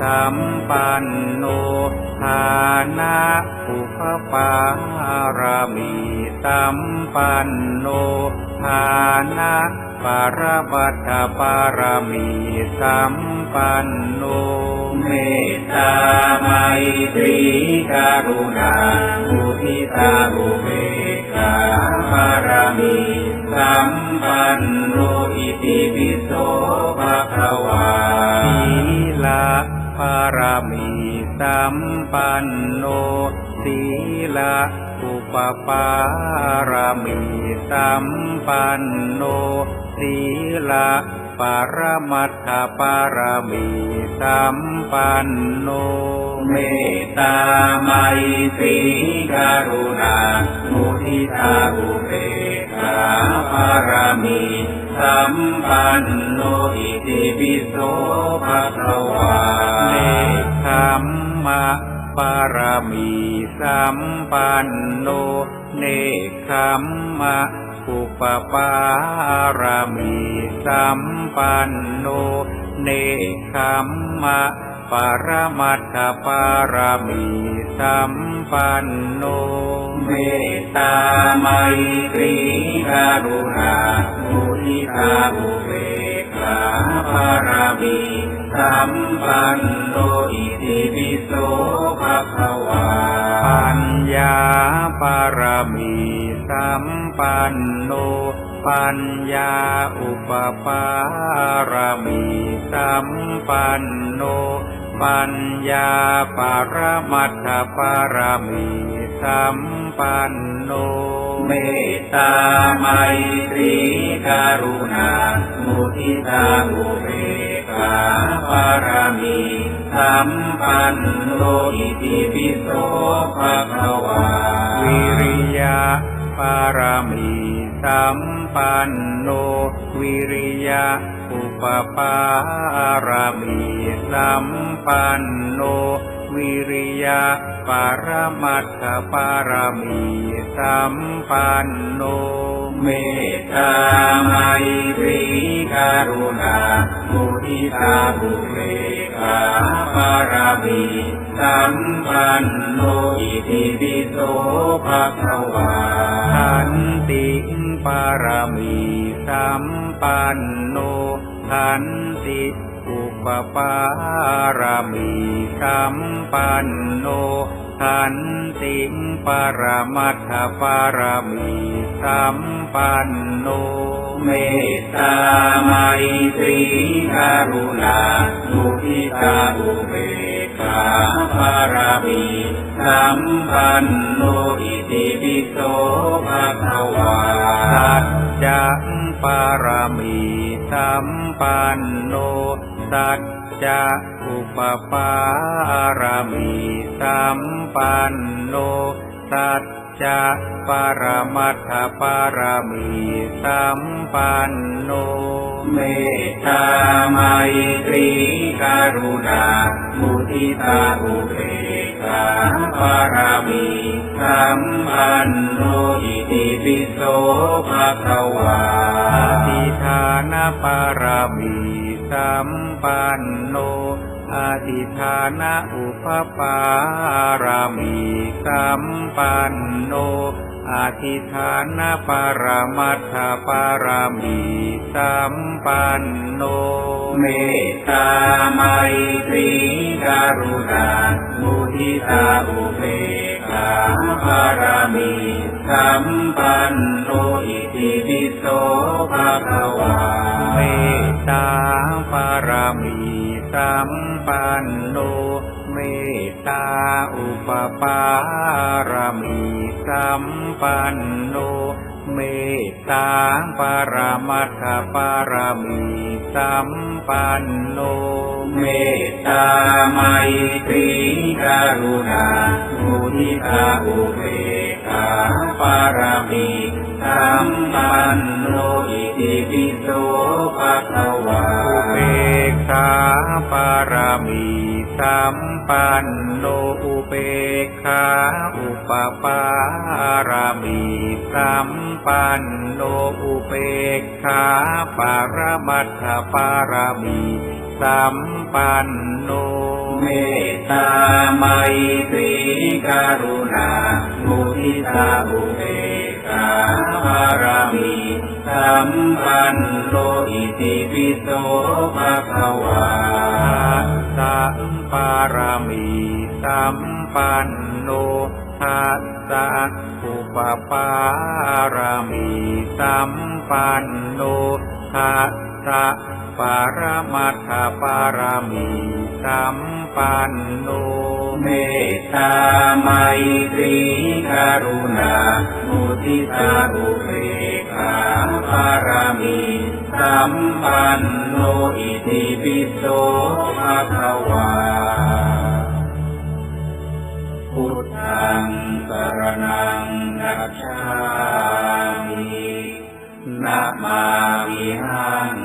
สัมปันโนทานะอุปปารมีสัมปันโนทานะปารมัตปารมีสัมปันโนเมตตาไมตรีกรุณามุทิตาอุเบกขาปารมีสัมปันโนอิติปิโสภะคะวา มีสัมปันโนสีลาอุปปารมีสัมปันโนสีลาปรมัตถปารมีสัมปันโน เมตตาไมตรีกรุณามุทิตาอุเบกขาปารมีสัมปันโนอิติปิโสภะคะวา เนคขมมะปารมีสัมปันโน เนคขมมะอุปปารมีสัมปันโน เนคขมมะปรมัตถปารมีสัมปันโน เมตตาไมตรีกรุณามุทิตาอุเบกขาปารมี สัมปันโนอิติปิโสภะคะวาปัญญาปารมีสัมปันโนปัญญาอุปปารมีสัมปันโนปัญญาปารมัตถปารมีสัมปันโน เมตตาไมตรีกรุณามุทิตาอุเบ กาปารมีสัมปันโนอิติปิโสภะคะวา วิริยะปารมีสัมปันโนวิริยะอุปปารมีสัมปันโนวิริยะปารมัตถปารมีสัมปันโน เมตตาไมตรีกรุณา มุทิตาบุเรกาปารมีสัมปันโนอิทิปิโสภะคะวาขันติปารมีสัมปันโน ทันติอุปปารมีสัมปันโนทันติปรมัตถปารมีสัมปันโน เมตตาไมตรีกรุณามุทิตาอุเบกขาปารมีสัมปันโนอิติปิโสภา ปารมีสัมปันโนสัจจะอุปปารมีสัมปันโนสัจจะปรมัตถปารมีสัมปันโน เมตตาไมตรีกรุณามุทิตาอุเบ กขาปารมีสัมปันโนอิติปิโสภะคะวาอธิฐานปารมีสัมปันโนอธิฐานะอุปปารมีสัมปันโนอธิฐานะปรมัตถปารมีสัมปันโน เมตตาไมตรีกรุณามุ ทิตาอุเบกขาปารมีสัมปันโนอิติปิโสภะคะวาเมตตาปารมีสัมปันโนเมตตาอุปปารมีสัมปันโน เมตตาปรมัตถปารมีสัมปันโน เมตตาไมตรีกรุณามุทิตาอุเบกขาปารมีสัมปันโนอิติปิโสภะคะวาอุเบกขาปารมี สัมปันโนอุเบกขาอุปปารมีสัมปันโนอุเบกขาปารมัตถปารมีสัมปันโนเมตตาไมตรีกรุณามุทิตาอุเบก ขาบารมีสัมปันโนอิติปิโสภะคะวาสัมปารมีสัมปันโนทัสสะอุปปารมีสัมปันโนทัสสะปารมัตถปารมีสัมปันโน เมตตาไมตรีกรุณา มุทิตาอุเบกขาบารมีสัมปันโนอิติปิโสภะคะวาพุทธังสรณังนัจฉามินะมามิหัง